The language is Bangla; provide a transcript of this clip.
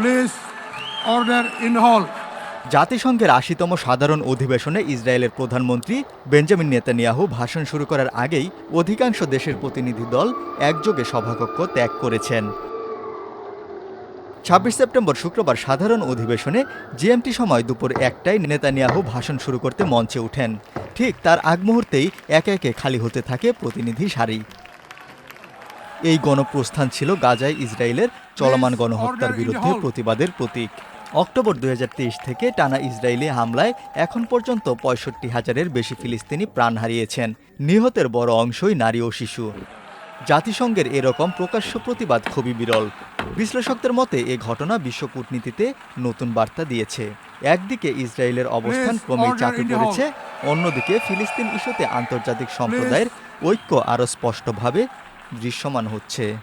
Please, order in hall. জাতিসংঘের আশিতম সাধারণ অধিবেশনে ইসরায়েলের প্রধানমন্ত্রী বেঞ্জামিন নেতানিয়াহু ভাষণ শুরু করার আগেই অধিকাংশ দেশের প্রতিনিধি দল একযোগে সভাকক্ষ ত্যাগ করেছেন। ছাব্বিশ সেপ্টেম্বর শুক্রবার সাধারণ অধিবেশনে জিএমটি সময় দুপুর একটায় নেতানিয়াহু ভাষণ শুরু করতে মঞ্চে ওঠেন। ঠিক তার আগ মুহূর্তেই একে একে খালি হতে থাকে প্রতিনিধি সারি। এই গণপ্রস্থান ছিল গাজায় ইসরায়েলের চলমান গণহত্যার বিরুদ্ধে প্রতিবাদের প্রতীক। অক্টোবর দুই হাজার তেইশ থেকে টানা ইসরায়েলি হামলায় এখন পর্যন্ত পঁয়ষট্টি হাজারের বেশি ফিলিস্তিনি প্রাণ হারিয়েছেন। নিহতের বড় অংশই নারী ও শিশু। জাতিসংঘের এরকম প্রকাশ্য প্রতিবাদ খুবই বিরল। বিশ্লেষকদের মতে এ ঘটনা বিশ্ব কূটনীতিতে নতুন বার্তা দিয়েছে। একদিকে ইসরায়েলের অবস্থান ক্রমেই চাপে. পড়েছে অন্যদিকে ফিলিস্তিন ইস্যুতে আন্তর্জাতিক সম্প্রদায়ের ঐক্য আরও স্পষ্টভাবে দৃশ্যমান হচ্ছে।